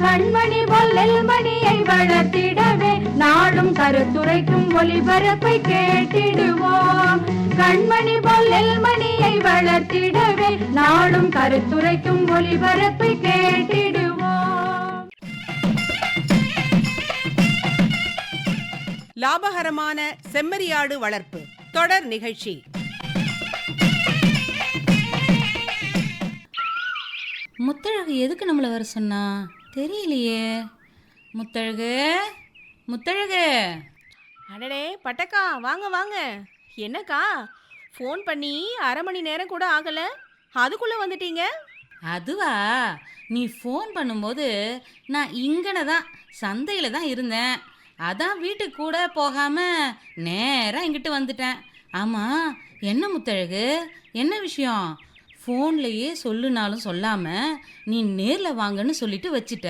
கண்மணி பொல்லல் மணியை வளர்த்திடவே நாடும் கருத்துரைக்கும் ஒளிபரப்பை கேட்டிடுவோம். கண்மணி பொல்லல் மணியை வளர்த்திடவே நாடும் கருத்துரைக்கும் ஒளிபரப்பை கேட்டிடுவோம். லாபகரமான செம்மறியாடு வளர்ப்பு. தொடர் நிகழ்ச்சி. முத்தழகு எதுக்கு நம்மளை வர சொன்னா? தெரியலையே. முத்தழகு முத்தழகு. அடடே பட்டக்கா வாங்க வாங்க. என்னக்கா ஃபோன் பண்ணி அரை மணி நேரம் கூட ஆகல. அதுக்குள்ள வந்துட்டீங்க? அதுவா? நீ ஃபோன் பண்ணும்போது நான் இங்கன தான் சந்தையில் தான் இருந்தேன். அதான் வீட்டுக்கு கூட போகாமல் நேராக இங்கிட்டு வந்துட்டேன். ஆமாம் என்ன முத்தழகு? என்ன விஷயம்? ஃபோன்லேயே சொல்லுனாலும் சொல்லாமல் நீ நேரில் வாங்கன்னு சொல்லிட்டு வச்சிட்ட.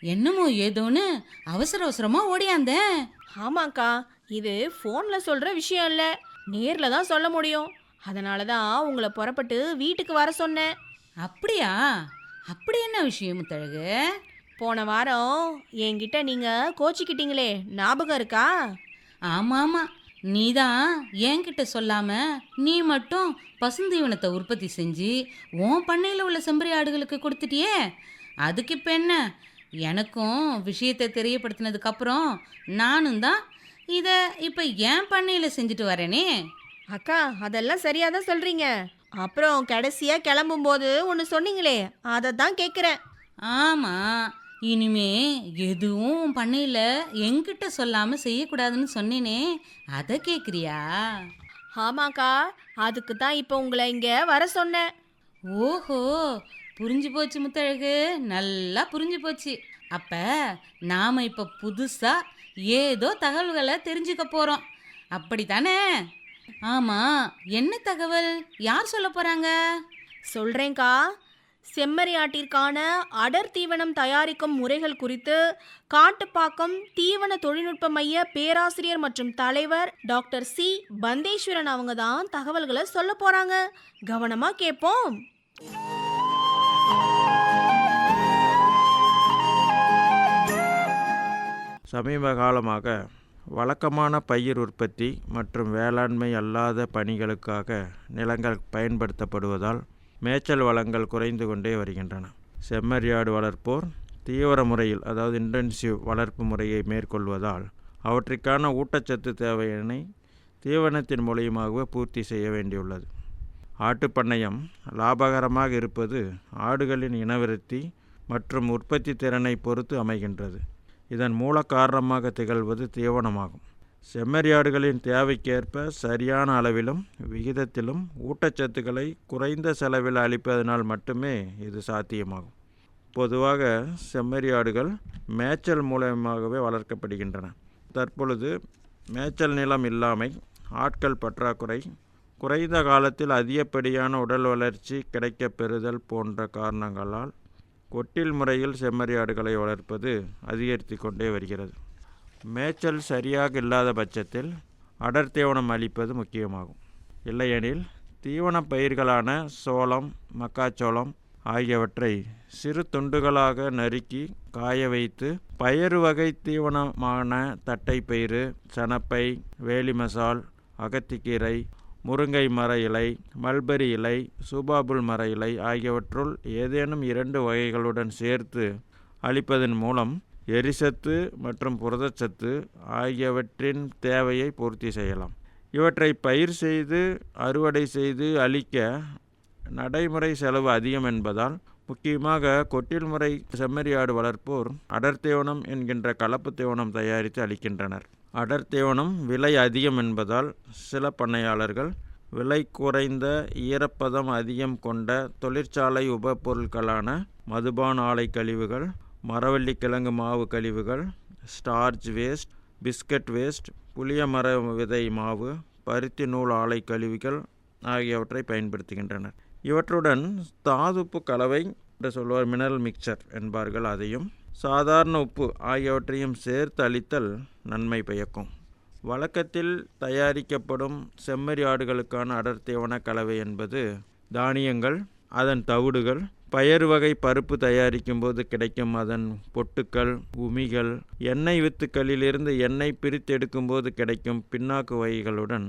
என்னமோ ஏதோன்னு அவசர அவசரமாக ஓடியாந்தேன் ஆமாக்கா இது ஃபோனில் சொல்கிற விஷயம் இல்லை. நேரில் தான் சொல்ல முடியும். அதனால தான் உங்களை புறப்பட்டு வீட்டுக்கு வர சொன்னேன். அப்படியா? அப்படி என்ன விஷயம் முத்தழகு? போன வாரம் என்கிட்ட நீங்கள் கோச்சிக்கிட்டீங்களே ஞாபகம் இருக்கா? ஆமாம் ஆமாம். நீ தான் என்கிட்ட சொல்லாம நீ மட்டும் பசுந்தீவனத்தை உற்பத்தி செஞ்சு உன் பண்ணையில் உள்ள செம்பரி ஆடுகளுக்கு கொடுத்துட்டியே? அதுக்கு இப்போ என்ன? எனக்கும் விஷயத்தை தெரியப்படுத்தினதுக்கப்புறம் நானும் தான் இதை இப்போ என் பண்ணையில் செஞ்சுட்டு வரேனே. அக்கா அதெல்லாம் சரியாக தான் சொல்கிறீங்க அப்புறம் கடைசியாக கிளம்பும்போது ஒன்று சொன்னீங்களே அதை தான் கேட்குறேன் ஆமாம் இனிமே எதுவும் பண்ணையில் என்கிட்ட சொல்லாமல் செய்யக்கூடாதுன்னு சொன்னேனே. அதை கேட்குறியா ஆமாக்கா அதுக்கு தான் இப்போ உங்களை இங்கே வர சொன்னேன். ஓஹோ புரிஞ்சு போச்சு முத்தழகு. நல்லா புரிஞ்சு போச்சு. அப்ப நாம இப்ப புதுசா ஏதோ தகவல்களை தெரிஞ்சுக்க போறோம். அப்படித்தானே? ஆமா என்ன தகவல்? யார் சொல்ல போறாங்க? சொல்றேன்க்கா செம்மறி ஆட்டிற்கான அடர் தீவனம் தயாரிக்கும் முறைகள் குறித்து காட்டுப்பாக்கம் தீவன தொழில்நுட்ப மைய பேராசிரியர் மற்றும் தலைவர் டாக்டர் சி. பந்தேஸ்வரன் அவங்க தான் தகவல்களை சொல்ல போறாங்க. கவனமா கேட்போம் சமீப காலமாக வழக்கமான பயிர் உற்பத்தி மற்றும் வேளாண்மை அல்லாத பணிகளுக்காக நிலங்கள் பயன்படுத்தப்படுவதால் மேய்ச்சல் வளங்கள் குறைந்து கொண்டே வருகின்றன. செம்மறியாடு வளர்ப்போர் தீவிர முறையில் அதாவது இன்டென்சிவ் வளர்ப்பு முறையை மேற்கொள்வதால் அவற்றிற்கான ஊட்டச்சத்து தேவையினை தீவனத்தின் மூலியமாகவே பூர்த்தி செய்ய வேண்டியுள்ளது. ஆட்டுப்பண்ணையம் லாபகரமாக இருப்பது ஆடுகளின் இனவிருத்தி மற்றும் உற்பத்தி திறனை பொறுத்து அமைகின்றது. இதன் மூல காரணமாக திகழ்வது தீவனமாகும். செம்மறியாடுகளின் தேவைக்கேற்ப சரியான அளவிலும் விகிதத்திலும் ஊட்டச்சத்துக்களை குறைந்த செலவில் அளிப்பதனால் மட்டுமே இது சாத்தியமாகும். பொதுவாக செம்மறியாடுகள் மேய்ச்சல் மூலமாகவே வளர்க்கப்படுகின்றன. தற்பொழுது மேய்ச்சல் நிலம் இல்லாமை ஆட்கள் பற்றாக்குறை குறைந்த காலத்தில் அதிகப்படியான உடல் வளர்ச்சி கிடைக்கப் பெறுதல் போன்ற காரணங்களால் கொட்டில் முறையில் செம்மறியாடுகளை வளர்ப்பது அதிகரித்து கொண்டே வருகிறது. மேய்ச்சல் சரியாக இல்லாத பட்சத்தில் அடர் தீவனம் அளிப்பது முக்கியமாகும். இல்லையெனில் தீவன பயிர்களான சோளம் மக்காச்சோளம் ஆகியவற்றை சிறு துண்டுகளாக நறுக்கி காய வைத்து பயறு வகை தீவனமான தட்டைப்பயிறு சனப்பை வேலி மசால் அகத்திக்கீரை முருங்கை மர இலை மல்பரி இலை சூபாபுல் மர இலை ஆகியவற்றுள் ஏதேனும் இரண்டு வகைகளுடன் சேர்த்து அளிப்பதன் மூலம் எரிசத்து மற்றும் புரதச்சத்து ஆகியவற்றின் தேவையை பூர்த்தி செய்யலாம். இவற்றை பயிர் செய்து அறுவடை செய்து அளிக்க நடைமுறை செலவு அதிகம் என்பதால் முக்கியமாக கொட்டில் முறை செம்மறியாடு வளர்ப்போர் அடர்த்தேவனம் என்கின்ற கலப்பு தேவனம் தயாரித்து அளிக்கின்றனர் அடர்த்தேவனம் விலை அதிகம் என்பதால் சில பண்ணையாளர்கள் விலை குறைந்த ஈரப்பதம் அதிகம் கொண்ட தொழிற்சாலை உபப்பொருட்களான மதுபான ஆலை கழிவுகள் மரவள்ளி கிழங்கு மாவு கழிவுகள் ஸ்டார்ச் வேஸ்ட் பிஸ்கட் வேஸ்ட் புளிய மர விதை மாவு பருத்தி நூல் ஆலை கழிவுகள் ஆகியவற்றை பயன்படுத்துகின்றனர். இவற்றுடன் தாதுப்பு கலவை என்று சொல்வார் மினரல் மிக்சர் என்பார்கள் அதையும். சாதாரண உப்பு ஆகியவற்றையும் சேர்த்து அளித்தல் நன்மை பயக்கும். வழக்கத்தில் தயாரிக்கப்படும் செம்மறி ஆடுகளுக்கான அடர்த்தியவன கலவை என்பது தானியங்கள் அதன் தவிடுகள் பயறு வகை பருப்பு தயாரிக்கும் போது கிடைக்கும் அதன் பொட்டுக்கள் உமிகள் எண்ணெய் வித்துக்களிலிருந்து எண்ணெய் பிரித்தெடுக்கும் போது கிடைக்கும் பின்னாக்கு வகைகளுடன்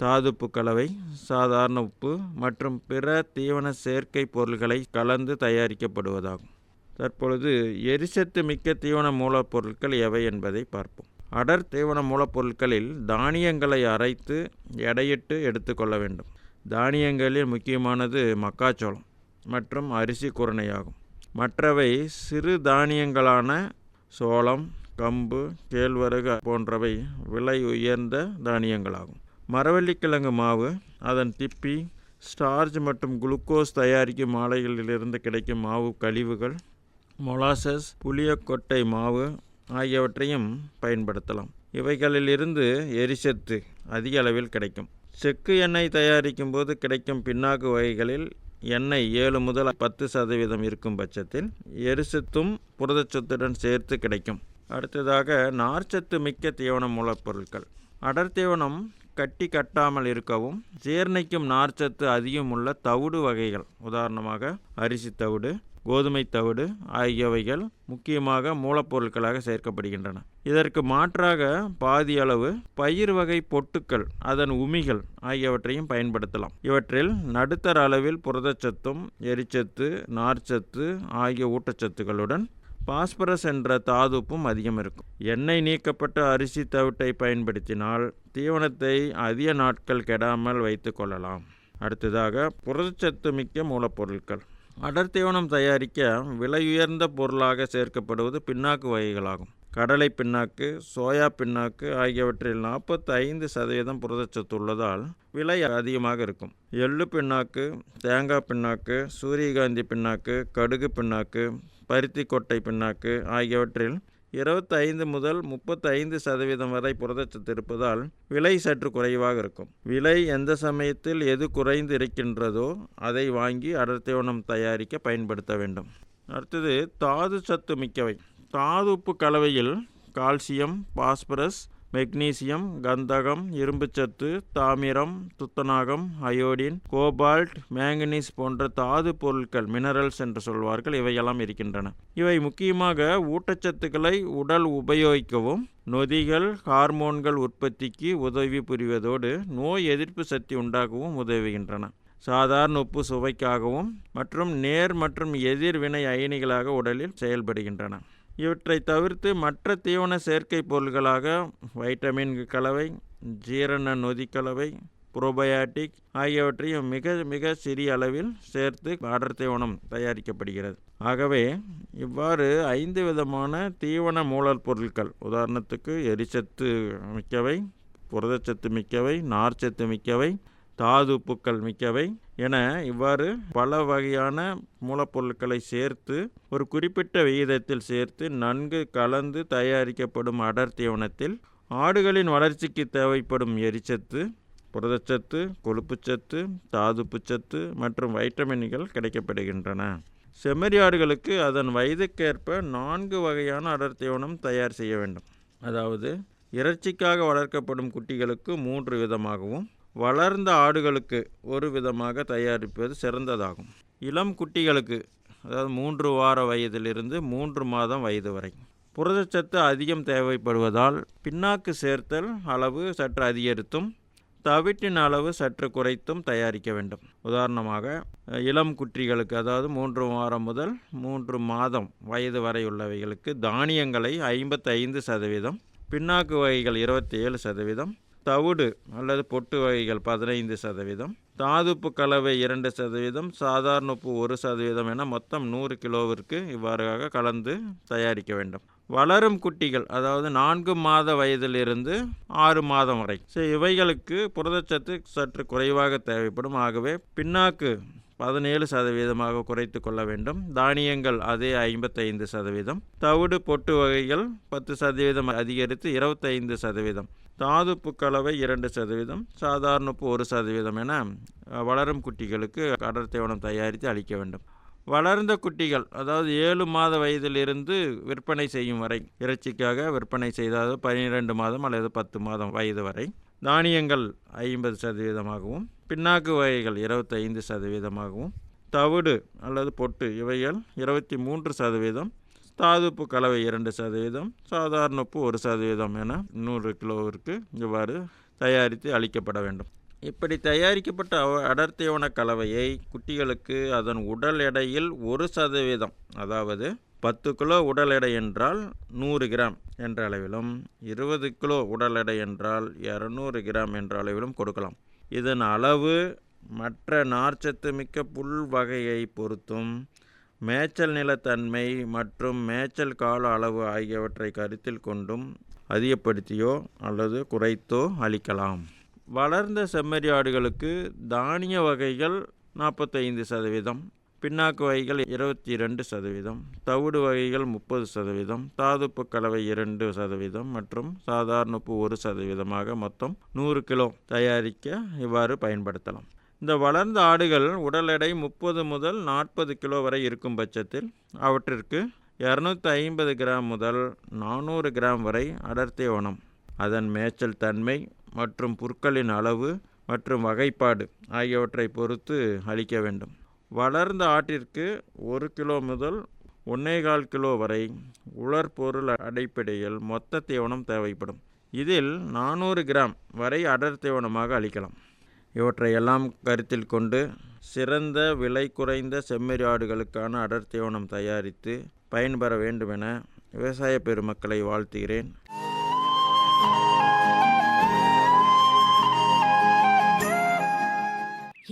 தாதுப்பு கலவை சாதாரண உப்பு மற்றும் பிற தீவன சேர்க்கை பொருள்களை கலந்து தயாரிக்கப்படுவதாகும். தற்பொழுது எரிசத்து மிக்க தீவன மூலப்பொருட்கள் எவை என்பதை பார்ப்போம். அடர் தீவன மூலப்பொருட்களில் தானியங்களை அரைத்து எடையிட்டு எடுத்துக்கொள்ள வேண்டும். தானியங்களில் முக்கியமானது மக்காச்சோளம். மற்றும் அரிசி குரணையாகும். மற்றவை சிறு தானியங்களான சோளம் கம்பு கேழ்வரகு போன்றவை விலை உயர்ந்த தானியங்களாகும். மரவள்ளிக்கிழங்கு மாவு அதன் திப்பி ஸ்டார்ச் மற்றும் குளுக்கோஸ் தயாரிக்கும் ஆலைகளிலிருந்து கிடைக்கும் மாவு கழிவுகள் மொலாசஸ் புளியக்கொட்டை மாவு ஆகியவற்றையும் பயன்படுத்தலாம். இவைகளிலிருந்து எரிசத்து அதிக அளவில் கிடைக்கும். செக்கு எண்ணெய் தயாரிக்கும் போது கிடைக்கும் பின்னாக்கு வகைகளில் எண்ணெய் ஏழு முதல் பத்து சதவீதம் இருக்கும் பட்சத்தில் எரிசத்தும் புரதச்சத்துடன் சேர்த்து கிடைக்கும். அடுத்ததாக நார்ச்சத்து மிக்க தீவன மூலப்பொருட்கள். அடர் தீவனம் கட்டி கட்டாமல் இருக்கவும் ஜீரணிக்கும் நார்ச்சத்து அதிகம் உள்ள தவிடு வகைகள். உதாரணமாக அரிசி தவிடு கோதுமை தவிடு ஆகியவைகள் முக்கியமாக மூலப்பொருட்களாக சேர்க்கப்படுகின்றன. இதற்கு மாற்றாக பாதி அளவு பயிர் வகை பொட்டுக்கள் அதன் உமிகள் ஆகியவற்றையும் பயன்படுத்தலாம். இவற்றில் நடுத்தர அளவில் புரதச்சத்தும் எரிச்சத்து நார்ச்சத்து ஆகிய ஊட்டச்சத்துக்களுடன் பாஸ்பரஸ் என்ற தாதுப்பும் அதிகம் இருக்கும். எண்ணெய் நீக்கப்பட்ட அரிசி தவிட்டை பயன்படுத்தினால் தீவனத்தை அதிக நாட்கள் கெடாமல் வைத்து கொள்ளலாம். அடுத்ததாக புரதச்சத்து மிக்க மூலப்பொருட்கள். அடர் தீவனம் தயாரிக்க விலையுயர்ந்த பொருளாக சேர்க்கப்படுவது பின்னாக்கு வகைகளாகும். கடலை பின்னாக்கு சோயா பின்னாக்கு ஆகியவற்றில் நாற்பத்தி ஐந்து சதவீதம் புரதச்சத்து உள்ளதால் விலை அதிகமாக இருக்கும். எள்ளு பின்னாக்கு தேங்காய் பின்னாக்கு சூரியகாந்தி பின்னாக்கு கடுகு பின்னாக்கு பருத்தி கொட்டை பின்னாக்கு ஆகியவற்றில் இருபத்தைந்து முதல் முப்பத்தைந்து சதவீதம் வரை புரதச்சத்து இருப்பதால் விலை சற்று குறைவாக இருக்கும். விலை எந்த சமயத்தில் எது குறைந்து இருக்கின்றதோ அதை வாங்கி அடர்த்தீவனம் தயாரிக்க பயன்படுத்த வேண்டும். அடுத்தது தாது சத்து மிக்கவை. தாது உப்பு கலவையில் கால்சியம் பாஸ்பரஸ் மெக்னீசியம் கந்தகம் இரும்புச்சத்து தாமிரம் துத்தநாகம் அயோடின் கோபால்ட் மேங்கனீஸ் போன்ற தாது பொருட்கள் மினரல்ஸ் என்று சொல்வார்கள். இவையெல்லாம் இருக்கின்றன. இவை முக்கியமாக ஊட்டச்சத்துக்களை உடல் உபயோகிக்கவும் நொதிகள் ஹார்மோன்கள் உற்பத்திக்கு உதவி புரிவதோடு நோய் எதிர்ப்பு சக்தி உண்டாகவும் உதவுகின்றன. சாதாரண உப்பு சுவைக்காகவும் மற்றும் நேர் மற்றும் எதிர்வினை அயனிகளாக உடலில் செயல்படுகின்றன. இவற்றை தவிர்த்து மற்ற தீவன செயற்கை பொருள்களாக வைட்டமின் கலவை ஜீரண நொதி கலவை புரோபயாட்டிக் ஆகியவற்றையும் மிக மிக சிறிய அளவில் சேர்த்து அடர் தீவனம் தயாரிக்கப்படுகிறது. ஆகவே இவ்வாறு ஐந்து விதமான தீவன மூலப்பொருட்கள் உதாரணத்துக்கு எரிசத்து மிக்கவை புரதச்சத்து மிக்கவை நார்ச்சத்து மிக்கவை தாதுப்புக்கள் மிக்கவை என இவ்வாறு பல வகையான மூலப்பொருட்களை சேர்த்து ஒரு குறிப்பிட்ட விகிதத்தில் சேர்த்து நன்கு கலந்து தயாரிக்கப்படும் அடர்த்தியவனத்தில் ஆடுகளின் வளர்ச்சிக்கு தேவைப்படும் எரிச்சத்து புரதச்சத்து கொழுப்புச்சத்து தாதுப்புச்சத்து மற்றும் வைட்டமின்கள் கிடைக்கப்படுகின்றன. செம்மறி ஆடுகளுக்கு அதன் வயதுக்கேற்ப நான்கு வகையான அடர்த்தியவனம் தயார் செய்ய வேண்டும். அதாவது இறைச்சிக்காக வளர்க்கப்படும் குட்டிகளுக்கு மூன்று விதமாகவும் வளர்ந்த ஆடுகளுக்கு ஒரு விதமாக தயாரிப்பது சிறந்ததாகும். இளம் குட்டிகளுக்கு அதாவது மூன்று வார வயதிலிருந்து மூன்று மாதம் வயது வரை புரதச்சத்து அதிகம் தேவைப்படுவதால் பின்னாக்கு சேர்த்தல் அளவு சற்று அதிகரித்தும் தவிட்டின் அளவு சற்று குறைத்தும் தயாரிக்க வேண்டும். உதாரணமாக இளம் குட்டிகளுக்கு அதாவது மூன்று வாரம் முதல் மூன்று மாதம் வயது வரை உள்ளவைகளுக்கு தானியங்களை ஐம்பத்தைந்து சதவீதம் பின்னாக்கு வகைகள் இருபத்தி ஏழு சதவீதம் தவிடு அல்லது பொட்டு வகைகள் பதினைந்து சதவீதம் தாதுப்பு கலவை இரண்டு சதவீதம் சாதாரண உப்பு ஒரு சதவீதம் என மொத்தம் நூறு கிலோவிற்கு இவ்வாறாக கலந்து தயாரிக்க வேண்டும். வளரும் குட்டிகள் அதாவது நான்கு மாத வயதிலிருந்து ஆறு மாதம் வரை. இவைகளுக்கு புரதச்சத்து சற்று குறைவாக தேவைப்படும். ஆகவே பின்னாக்கு பதினேழு சதவீதமாக குறைத்து கொள்ள வேண்டும். தானியங்கள் அதே ஐம்பத்தைந்து சதவீதம். தவிடு பொட்டு வகைகள் பத்து சதவீதம் அதிகரித்து இருபத்தைந்து சதவீதம். தாதுப்பு கலவை இரண்டு சதவீதம். சாதாரண உப்பு ஒரு சதவீதம் என வளரும் குட்டிகளுக்கு அடர் தீவனம் தயாரித்து அளிக்க வேண்டும். வளர்ந்த குட்டிகள் அதாவது ஏழு மாத வயதிலிருந்து விற்பனை செய்யும் வரை இறைச்சிக்காக விற்பனை செய்தால் பன்னிரெண்டு மாதம் அல்லது பத்து மாதம் வயது வரை தானியங்கள் ஐம்பது சதவீதமாகவும் பின்னாக்கு வகைகள் இருபத்தைந்து சதவீதமாகவும் தவிடு அல்லது பொட்டு இவைகள் இருபத்தி மூன்று சதவீதம் தாதுப்பு கலவை இரண்டு சதவீதம் சாதாரண உப்பு ஒரு சதவீதம் என நூறு கிலோவிற்கு இவ்வாறு தயாரித்து அளிக்கப்பட வேண்டும். இப்படி தயாரிக்கப்பட்ட அவ- கலவையை குட்டிகளுக்கு அதன் உடல் எடையில் ஒரு சதவீதம் அதாவது பத்து கிலோ உடல் எடை என்றால் நூறு கிராம் என்ற அளவிலும் இருபது கிலோ உடல் எடை என்றால் இரநூறு கிராம் என்ற அளவிலும் கொடுக்கலாம். இதன் அளவு மற்ற நார்ச்சத்து மிக்க புல் வகையை பொறுத்தும் மேய்ச்சல் நிலத்தன்மை மற்றும் மேய்ச்சல் கால அளவு ஆகியவற்றை கருத்தில் கொண்டும் அதிகப்படுத்தியோ அல்லது குறைத்தோ அளிக்கலாம். வளர்ந்த செம்மறி ஆடுகளுக்கு தானிய வகைகள் நாற்பத்தைந்து சதவீதம். பின்னாக்கு வகைகள் இருபத்தி ரெண்டு சதவீதம் தவிடு வகைகள் முப்பது சதவீதம் தாதுப்பு கலவை இரண்டு சதவீதம் மற்றும் சாதாரண உப்பு ஒரு சதவீதமாக மொத்தம் நூறு கிலோ தயாரிக்க இவ்வாறு பயன்படுத்தலாம். இந்த வளர்ந்த ஆடுகள் உடல் எடை முப்பது முதல் நாற்பது கிலோ வரை இருக்கும் பட்சத்தில் அவற்றிற்கு இரநூத்தி ஐம்பது கிராம் முதல் நானூறு கிராம் வரை அடர்த்தி அடர்த்தீவனம் அதன் மேய்ச்சல் தன்மை மற்றும் புற்களின் அளவு மற்றும் வகைப்பாடு ஆகியவற்றை பொறுத்து அளிக்க வேண்டும். வளர்ந்த ஆட்டிற்கு ஒரு கிலோ முதல் ஒன்னேகால் கிலோ வரை உலர்பொருள் அடிப்படையில் மொத்த தீவனம் தேவைப்படும். இதில் நானூறு கிராம் வரை அடர் தீவனமாக அளிக்கலாம். இவற்றையெல்லாம் கருத்தில் கொண்டு சிறந்த விலை குறைந்த செம்மறி ஆடுகளுக்கான அடர் தீவனம் தயாரித்து பயன்பெற வேண்டுமென விவசாய பெருமக்களை வாழ்த்துகிறேன்.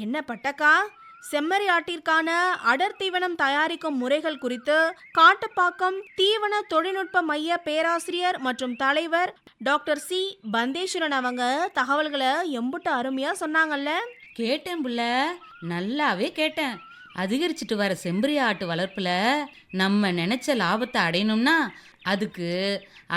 என்ன பட்டக்கா? செம்மறி ஆட்டிற்கான அடர் தீவனம் தயாரிக்கும் முறைகள் குறித்து காட்டுப்பாக்கம் தீவன தொழில்நுட்ப மைய பேராசிரியர் மற்றும் தலைவர் டாக்டர் சி. பந்தேஸ்வரன் அவங்க தகவல்களை எம்புட்டு அருமையா சொன்னாங்கல்ல? கேட்டேன் புள்ள. நல்லாவே கேட்டேன். அதிகரிச்சுட்டு வர செம்பரி ஆட்டு வளர்ப்புல நம்ம நினைச்ச லாபத்தை அடையணும்னா அதுக்கு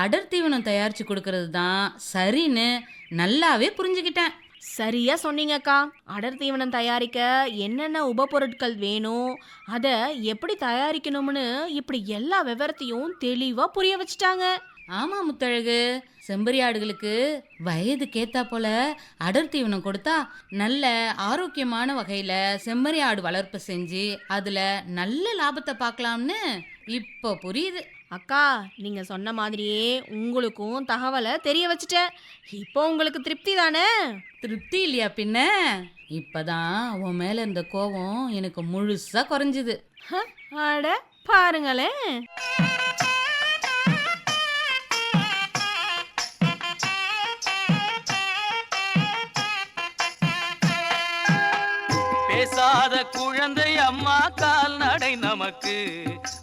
அடர் தீவனம் தயாரிச்சு கொடுக்கறது தான் சரின்னு நல்லாவே புரிஞ்சுக்கிட்டேன். சரியா சொன்னீங்கக்கா. அடர் தீவனம் தயாரிக்க என்னென்ன உபபொருட்கள் வேணும் அதை எப்படி தயாரிக்கணும்னு இப்படி எல்லா விவரத்தையும் தெளிவா புரிய வச்சுட்டாங்க. ஆமா முத்தழகு. செம்பரி ஆடுகளுக்கு வயதுக்கேத்தா போல அடர் தீவனம் கொடுத்தா நல்ல ஆரோக்கியமான வகையில செம்மறி ஆடு வளர்ப்பு செஞ்சு அதுல நல்ல லாபத்தை பார்க்கலாம்னு இப்போ புரியுது. அக்கா நீங்க சொன்ன மாதிரியே உங்களுக்கும் தகவலை தெரிய வச்சுட்டேன். இப்போ உங்களுக்கு திருப்தி தானே? திருப்தி இல்லையா பின்ன? இப்பதான் உன் மேல இருந்த கோவம் எனக்கு முழுசா குறைஞ்சுது. அட பாருங்களேன். பேசாத குழந்தை அம்மா கால்நடை நமக்கு.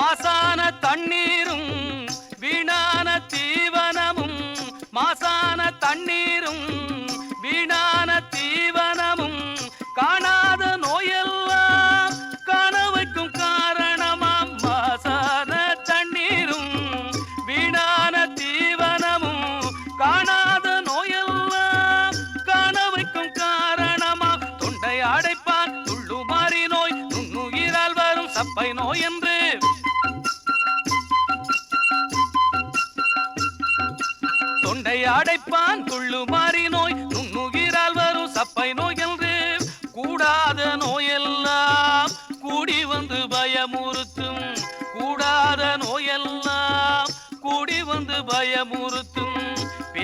மாசான தண்ணீர்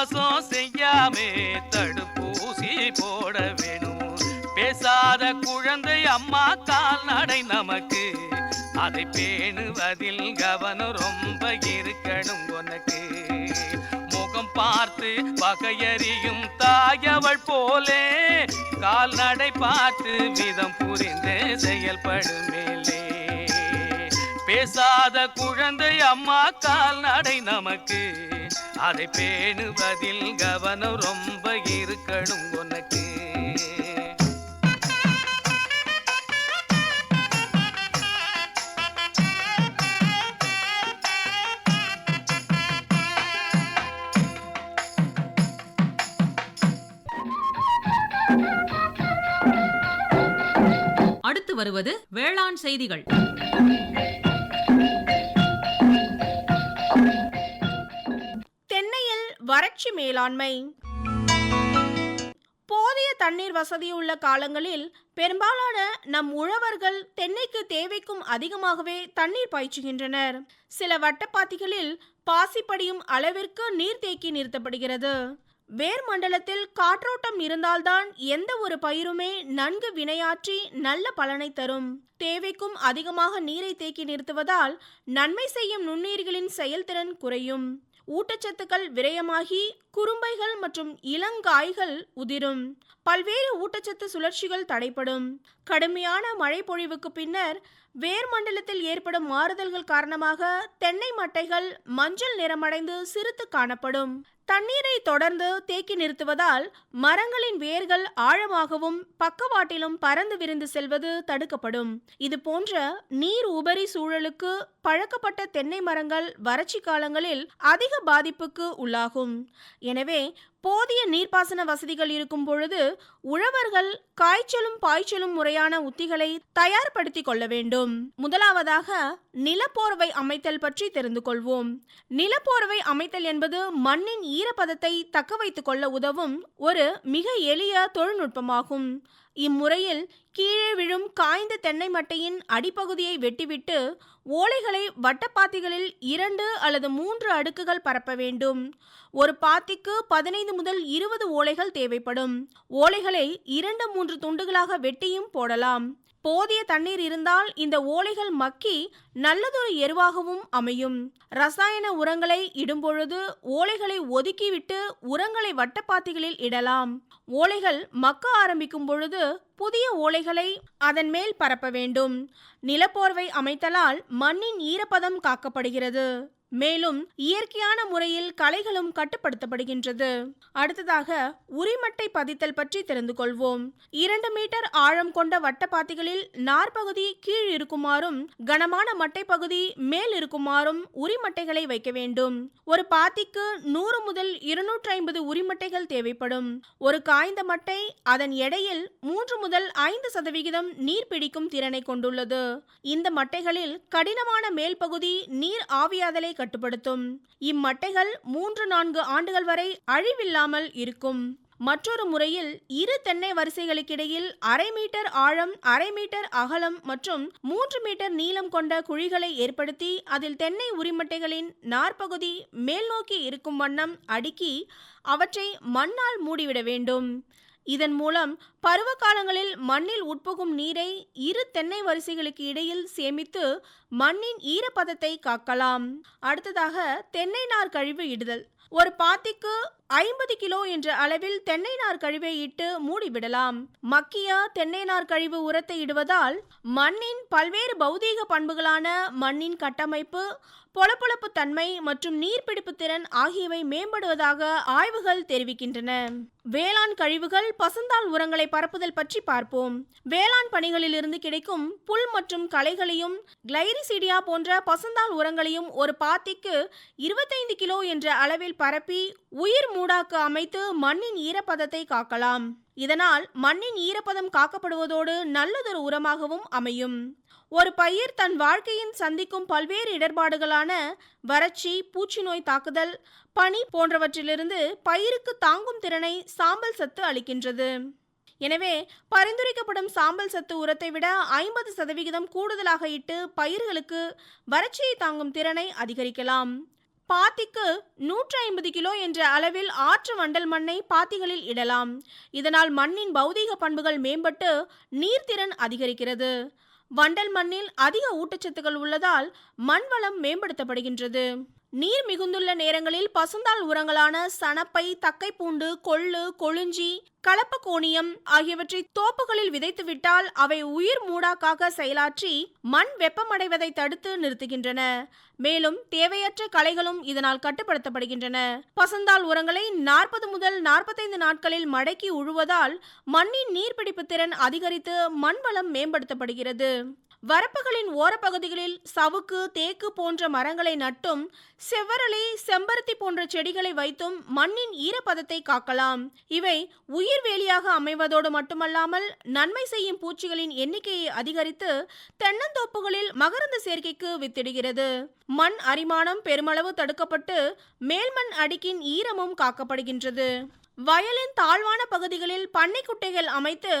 தாமசம் செய்யாமே தடுப்பூசி போட வேணும். பேசாத குழந்தை அம்மா கால் நடை நமக்கு. அதை பேணுவதில் கவனம் ரொம்ப இருக்கணும் உனக்கு. முகம் பார்த்து பகையறியும் தாயவள் போலே கால்நடை பார்த்து விதம் புரிந்து செயல்படுமேலே பேசாத குழந்தை அம்மா கால்நடை நமக்கு. அதை பேணுவதில் கவனம் ரொம்ப இருக்கணும் உனக்கு. அடுத்து வருவது வேளாண் செய்திகள். வறட்சி மேலாண்மை. போதிய தண்ணீர் வசதியுள்ள காலங்களில் பெரும்பாலான நம் உழவர்கள் தென்னைக்கு தேவைக்கும் அதிகமாகவே தண்ணீர் பாய்ச்சுகின்றனர். சில வட்டப்பாத்திகளில் பாசி படியும் அளவிற்கு நீர் தேக்கி நிறுத்தப்படுகிறது. வேர் மண்டலத்தில் காற்றோட்டம் இருந்தால்தான் எந்த ஒரு பயிருமே நன்கு வினையாற்றி நல்ல பலனை தரும். தேவைக்கும் அதிகமாக நீரை தேக்கி நிறுத்துவதால் நன்மை செய்யும் நுண்ணுயிர்களின் செயல்திறன் குறையும். ஊட்டச்சத்துக்கள் விரயமாகி குறும்பைகள் மற்றும் இளங்காய்கள் உதிரும். பல்வேறு ஊட்டச்சத்து சுழற்சிகள் தடைப்படும் கடுமையான மழை பொழிவுக்கு பின்னர் வேர் மண்டலத்தில் ஏற்படும் மாறுதல்கள் காரணமாக தென்னை மட்டைகள் மஞ்சள் நிறமடைந்து சிறுத்து காணப்படும். தண்ணீரை தொடர்ந்து தேக்கி நிறுத்துவதால் மரங்களின் வேர்கள் ஆழமாகவும் பக்கவாட்டிலும் பறந்து விரிந்து செல்வது தடுக்கப்படும். இது போன்ற நீர் உபரி சூழலுக்கு பழக்கப்பட்ட தென்னை மரங்கள் வறட்சி காலங்களில் அதிக பாதிப்புக்கு உள்ளாகும். எனவே போதிய நீர்ப்பாசன வசதிகள் இருக்கும் பொழுது உழவர்கள் காய்ச்சலும் பாய்ச்சலும் முறையான உத்திகளை தயார்படுத்திக் கொள்ள வேண்டும். முதலாவதாக நிலப்போர்வை அமைத்தல் பற்றி தெரிந்து கொள்வோம். நிலப்போர்வை அமைத்தல் என்பது மண்ணின் ஈரப்பதத்தை தக்க வைத்துக் கொள்ள உதவும் ஒரு மிக எளிய தொழில்நுட்பமாகும். இம்முறையில் கீழே விழும் காய்ந்த தென்னை மட்டையின் அடிப்பகுதியை வெட்டிவிட்டு ஓலைகளை வட்டப்பாத்திகளில் இரண்டு அல்லது மூன்று அடுக்குகள் பரப்ப வேண்டும். ஒரு பாத்திக்கு பதினைந்து முதல் இருபது ஓலைகள் தேவைப்படும். ஓலைகளை இரண்டு மூன்று துண்டுகளாக வெட்டியும் போடலாம். போதிய தண்ணீர் இருந்தால் இந்த ஓலைகள் மக்கி நல்லதொரு எருவாகவும் அமையும். ரசாயன உரங்களை இடும்பொழுது ஓலைகளை ஒதுக்கிவிட்டு உரங்களை வட்டப்பாத்திகளில் இடலாம். ஓலைகள் மக்க ஆரம்பிக்கும் பொழுது புதிய ஓலைகளை அதன் மேல் பரப்ப வேண்டும். நிலப்போர்வை அமைத்தலால் மண்ணின் ஈரப்பதம் காக்கப்படுகிறது. மேலும் இயற்கையான முறையில் களைகளும் கட்டுப்படுத்தப்படுகின்றது. அடுத்ததாக உரிமட்டை பதித்தல் பற்றி தெரிந்து கொள்வோம். இரண்டு மீட்டர் ஆழம் கொண்ட வட்டப்பாத்திகளில் நார்பகுதி கீழ் இருக்குமாறும் கனமான மட்டை பகுதி மேல் இருக்குமாறும் உரிமட்டைகளை வைக்க வேண்டும். ஒரு பாத்திக்கு நூறு முதல் இருநூற்றி ஐம்பது உரிமட்டைகள் தேவைப்படும். ஒரு காய்ந்த மட்டை அதன் எடையில் மூன்று முதல் ஐந்து சதவிகிதம் நீர் பிடிக்கும் திறனை கொண்டுள்ளது. இந்த மட்டைகளில் கடினமான மேல் பகுதி நீர் ஆவியாதலை கட்டுப்படுத்தும். இம்மட்டைகள் மூன்று நான்கு ஆண்டுகள் வரை அழிவில்லாமல் இருக்கும். மற்றொரு முறையில் இரு தென்னை வரிசைகளுக்கிடையில் அரை மீட்டர் ஆழம் அரை மீட்டர் அகலம் மற்றும் மூன்று மீட்டர் நீளம் கொண்ட குழிகளை ஏற்படுத்தி அதில் தென்னை உரிமட்டைகளின் நாற்பகுதி மேல்நோக்கி இருக்கும் வண்ணம் அடுக்கி அவற்றை மண்ணால் மூடிவிட வேண்டும். இதன் மூலம் பருவ காலங்களில் மண்ணில் உட்புகும் நீரை இரு தென்னை வரிசைகளுக்கு இடையில் சேமித்து மண்ணின் ஈரப்பதத்தை காக்கலாம். அடுத்ததாக தென்னை நார் கழிவு இடுதல். ஒரு பாத்திக்கு ஐம்பது கிலோ என்ற அளவில் தென்னை நார் கழிவை இட்டு மூடிவிடலாம். மக்கிய தென்னை நார் கழிவு உரத்தை இடுவதால் மண்ணின் பல்வேறு பௌதீக பண்புகளான மண்ணின் கட்டமைப்பு பொலப்பொலப்பு தன்மை மற்றும் நீர்பிடிப்பு திறன் ஆகியவை மேம்படுவதாக ஆய்வுகள் தெரிவிக்கின்றன. வேளாண் கழிவுகள் பசுந்தாள் உரங்களை பரப்புதல் பற்றி பார்ப்போம். வேளாண் பணிகளிலிருந்து கிடைக்கும் புல் மற்றும் களைகளையும் கிளைரிசீடியா போன்ற பசுந்தாள் உரங்களையும் ஒரு பாத்திக்கு இருபத்தைந்து கிலோ என்ற அளவில் பரப்பி உயிர் மூடாக்கு அமைத்து மண்ணின் ஈரப்பதத்தை காக்கலாம். இதனால் மண்ணின் ஈரப்பதம் காக்கப்படுவதோடு நல்லதொரு உரமாகவும் அமையும். ஒரு பயிர் தன் வாழ்க்கையின் சந்திக்கும் பல்வேறு இடர்பாடுகளான வறட்சி பூச்சி நோய் தாக்குதல் பனி போன்றவற்றிலிருந்து பயிருக்கு தாங்கும் திறனை சாம்பல் சத்து அளிக்கின்றது. எனவே பரிந்துரைக்கப்படும் சாம்பல் சத்து உரத்தை விட ஐம்பது சதவிகிதம் கூடுதலாக இட்டு பயிர்களுக்கு வறட்சியை தாங்கும் திறனை அதிகரிக்கலாம். பாத்திக்கு நூற்றி ஐம்பது கிலோ என்ற அளவில் ஆற்று வண்டல் மண்ணை பாத்திகளில் இடலாம். இதனால் மண்ணின் பௌதீக பண்புகள் மேம்பட்டு நீர்த்திறன் அதிகரிக்கிறது. வண்டல் மண்ணில் அதிக ஊட்டச்சத்துக்கள் உள்ளதால் மண் வளம் மேம்படுத்தப்படுகின்றது. நீர் மிகுந்துள்ள நேரங்களில் பசுந்தாள் உரங்களான சணப்பை தக்கைப்பூண்டு கொள்ளு கொழுஞ்சி கலப்பகோணியம் ஆகியவற்றை தோப்புகளில் விதைத்துவிட்டால் அவை உயிர் மூடாக்காக செயலாற்றி மண் வெப்பமடைவதை தடுத்து நிறுத்துகின்றன. மேலும் தேவையற்ற களைகளும் இதனால் கட்டுப்படுத்தப்படுகின்றன. பசுந்தாள் உரங்களை நாற்பது முதல் நாற்பத்தைந்து நாட்களில் மடக்கி உழுவதால் மண்ணின் நீர்பிடிப்பு திறன் அதிகரித்து மண் வளம் மேம்படுத்தப்படுகிறது. வரப்புகளின் ஓரப்பகுதிகளில் சவுக்கு தேக்கு போன்ற மரங்களை நட்டும் செவ்வரளி செம்பருத்தி போன்ற செடிகளை வைத்தும் மண்ணின் ஈரப்பதத்தை காக்கலாம். இவை உயிர்வேலியாக அமைவதோடு மட்டுமல்லாமல் நன்மை செய்யும் பூச்சிகளின் எண்ணிக்கையை அதிகரித்து தென்னந்தோப்புகளில் மகரந்த சேர்க்கைக்கு வித்திடுகிறது. மண் அரிமானம் பெருமளவு தடுக்கப்பட்டு மேல்மண் அடுக்கின் ஈரமும் காக்கப்படுகின்றது. வயலின் தாழ்வான பகுதிகளில் பண்ணைக்குட்டைகள் அமைத்து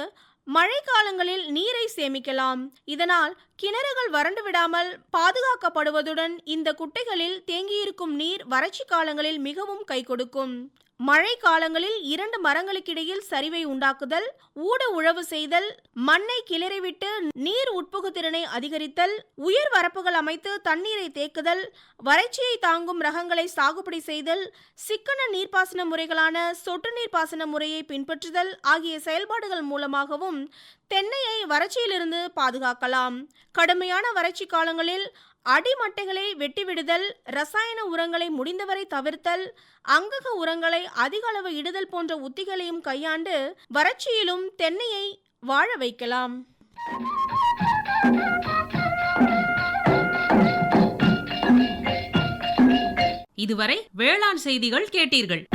மழைக்காலங்களில் நீரை சேமிக்கலாம். இதனால் கிணறுகள் வறண்டு விடாமல் பாதுகாக்கப்படுவதுடன் இந்த குட்டைகளில் தேங்கியிருக்கும் நீர் வறட்சி காலங்களில் மிகவும் கை கொடுக்கும் மழை காலங்களில் இரண்டு மரங்களுக்கிடையில் சரிவை உண்டாக்குதல் ஊட உழவு செய்தல் மண்ணை கிளறிவிட்டு நீர் உட்புகு திறனை அதிகரித்தல் உயர் வரப்புகள் அமைத்து தண்ணீரை தேக்குதல் வறட்சியை தாங்கும் ரகங்களை சாகுபடி செய்தல் சிக்கன நீர்ப்பாசன முறைகளான சொட்டு நீர்ப்பாசன முறையை பின்பற்றுதல் ஆகிய செயல்பாடுகள் மூலமாகவும் தென்னையை வறட்சியிலிருந்து பாதுகாக்கலாம். கடுமையான வறட்சி காலங்களில் அடிமட்டைகளை வெட்டிவிடுதல் ரசாயன உரங்களை முடிந்தவரை தவிர்த்தல் அங்கக உரங்களை அதிக அளவு இடுதல் போன்ற உத்திகளையும் கையாண்டு வறட்சியிலும் தென்னையை வாழ வைக்கலாம். இதுவரை வேளாண் செய்திகள் கேட்டீர்கள்.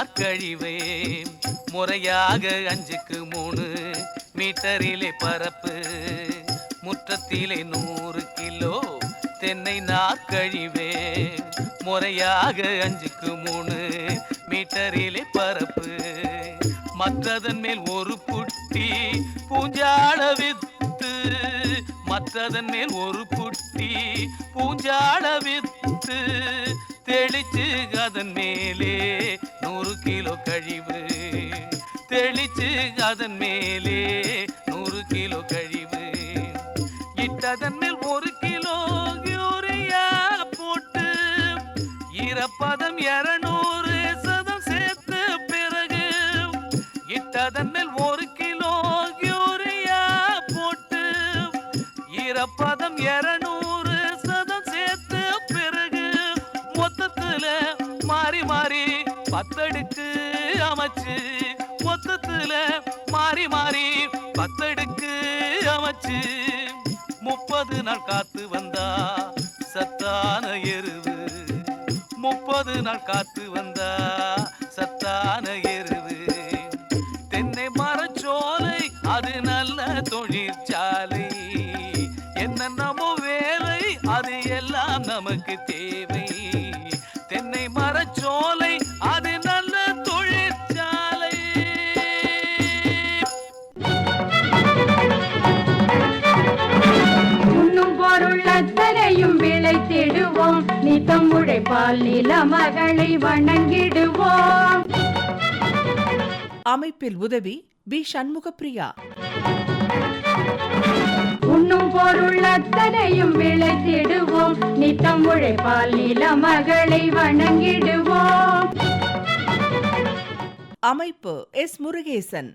தென்னை முறையாக அஞ்சுக்கு மூணு மீட்டரிலே பரப்பு. முற்றத்திலே நூறு கிலோ தென்னை நாற்கழிவே. முறையாக அஞ்சுக்கு மூணு மீட்டரிலே பரப்பு. மற்றதன் மேல் ஒரு புட்டி பூஞ்சாட வித்து மற்றதன் மேல் ஒரு புட்டி பூஞ்சாட வித்து தெளிச்சு அதன் மேலே நூறு கிலோ கழிவு. தெளிச்சு அதன் மேலே நூறு கிலோ கழிவு. இட்டதன் மேல் ஒரு கிலோ யூரியா போட்டு ஈரப்பதம் இரநூறு பத்தடுக்கு அமைச்சு மொத்தத்துல மாறி மாறி பத்தடுக்கு அமைச்சு. முப்பது நாள் காத்து வந்தா சத்தான எருவு. முப்பது நாள் காத்து வந்தா நித்தம் உழைப்பால் நில மகளை வணங்கிடுவோம். அமைப்பில் உதவி பி சண்முகப்பிரியா. உண்ணும் பொருள் அத்தனையும் விளைத்திடுவோம். நித்தம் உழைப்பால் நில மகளை வணங்கிடுவோம். அமைப்பு எஸ். முருகேசன்.